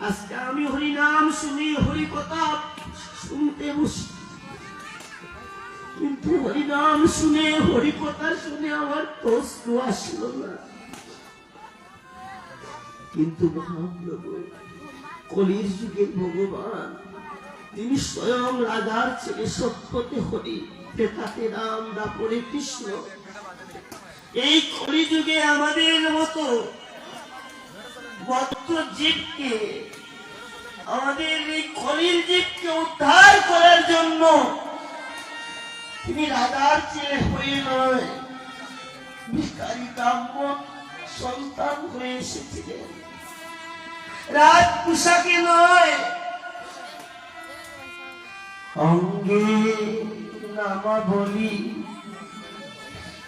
আজকে আমি হরি নাম শুনি, হরি কথা শুনতে বসি। কিন্তু হরি নাম শুনে, হরি কথা শুনে আমার প্রশ্ন না। কিন্তু মহাপ্রভু, কলির যুগের ভগবান, তিনি স্বয়ং রাধার ছেলে সত্যতে হরি পেতাতে রাম, দাপরে কৃষ্ণ। এই কলিযুগে আমাদের মতো বদ্ধ জীবকে, আমাদের উদ্ধার করার জন্য তিনি রাধার ছেলে হয়ে নয় ভিকারি ব্রাহ্মণ সন্তান হয়ে এসেছিলেন। রাজ পোশাকে নয়, অঙ্গে নামা বলি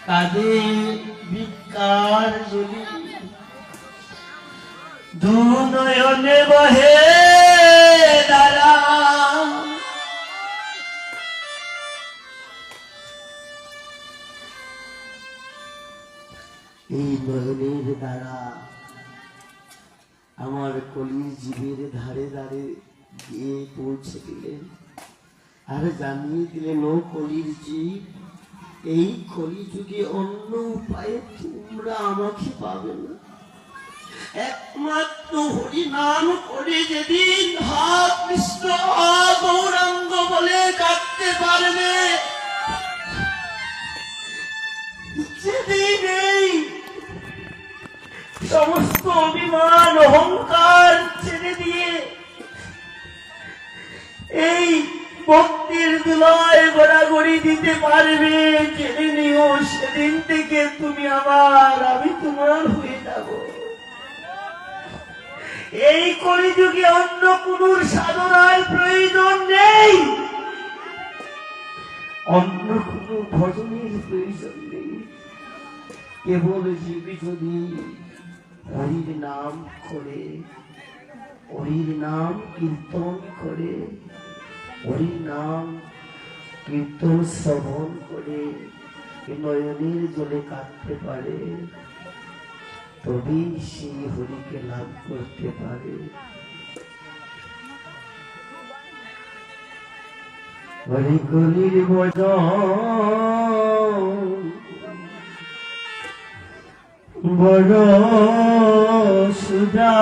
কাঁধে বিকার জলি। দু নয়নে বহে দাঁড়া এই নয়নের দ্বারা আমার কলির জীবের ধারে ধারে গিয়ে পৌঁছে দিলেন আর জানিয়ে দিলেন ও কলির জীব, এই কলি যুগে অন্য উপায়ে তোমরা আমাকে পাবে না একমাত্র হরি নাম করে যেদিন হা কৃষ্ণ গৌরাঙ্গ বলে কাঁদতে পারবে, যেদিন এই সমস্ত অভিমান অহংকার ছেড়ে দিয়ে এই ভক্তির দুলায় গড়াগড়ি দিতে পারবে, জেনে নিও সেদিন থেকে তুমি আমার, আমি তোমার হয়ে যাব। এই কলিযুগে অন্য কোন সাধনার প্রয়োজন নেই। অন্য কোন ভজনের প্রয়োজন নেই। কেবল জীবী যদি হরির নাম করে, হরির নাম কীর্তন করে, হরির নাম কীর্তন শ্রবণ করে নয়নের জলে কাটতে পারে তবেই সেই হরিকে লাভ করতে পারে। হরি কলির বজন বড় সুদা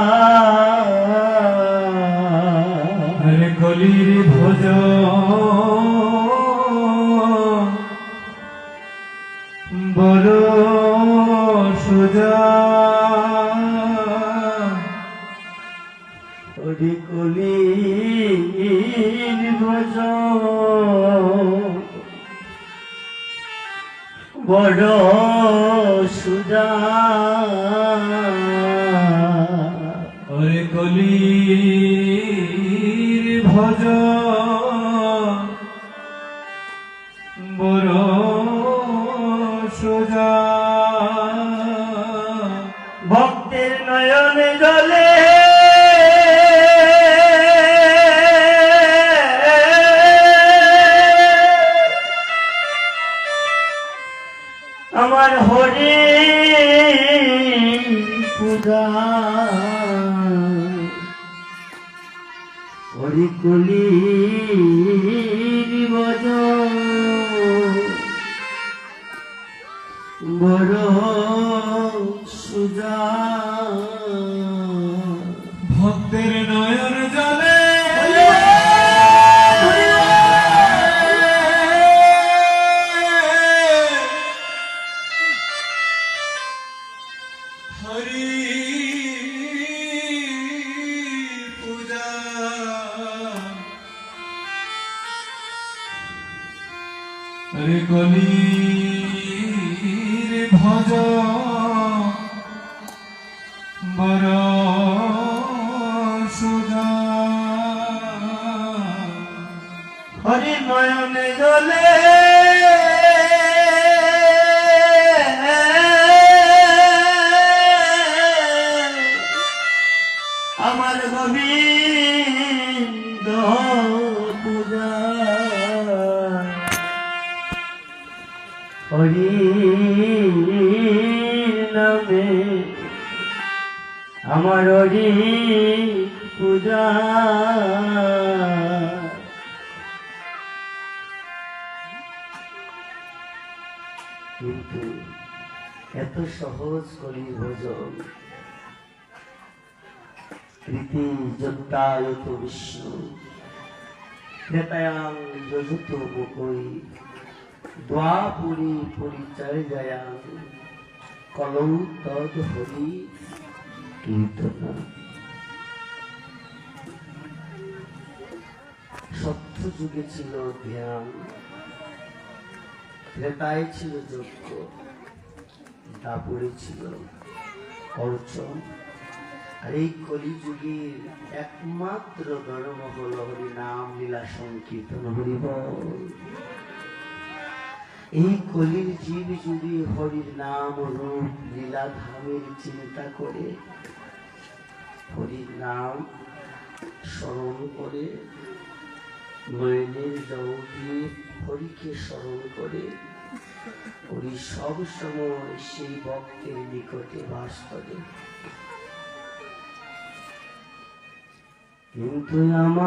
হরি কলির ভজন বড় সুদা হরে কলির ভোজ বড় হরি হরে কলির ভজ সুজা হরি নয়নে জলে আমার গোবিন্দ আমার পূজা কিন্তু এত সহজ করি ভোজন। প্রীতি যোদ্ধায়ত বিষ্ণু। ক্রেতায়াং যজুত বকই দ্বাপুরী পরিচয় জয়াং। কলৌ তদ হরি। কীর্তনা সত্য যুগে ছিল ধ্যান ক্রেতায় ছিল যজ্ঞ দাপুরে ছিল অর্চন। আর এই কলিযুগের একমাত্র ধর্ম হল হরি নাম লীলা সংকীর্তন হরি বল এই কলির জীব যদি হরির নাম রূপ লীলা ধামের চিন্তা করে, হরির নাম স্মরণ করে, নয়নের জল হরিকে স্মরণ করে, হরি সব সময় সেই ভক্তের নিকটে বাস করে। কিন্তু আমার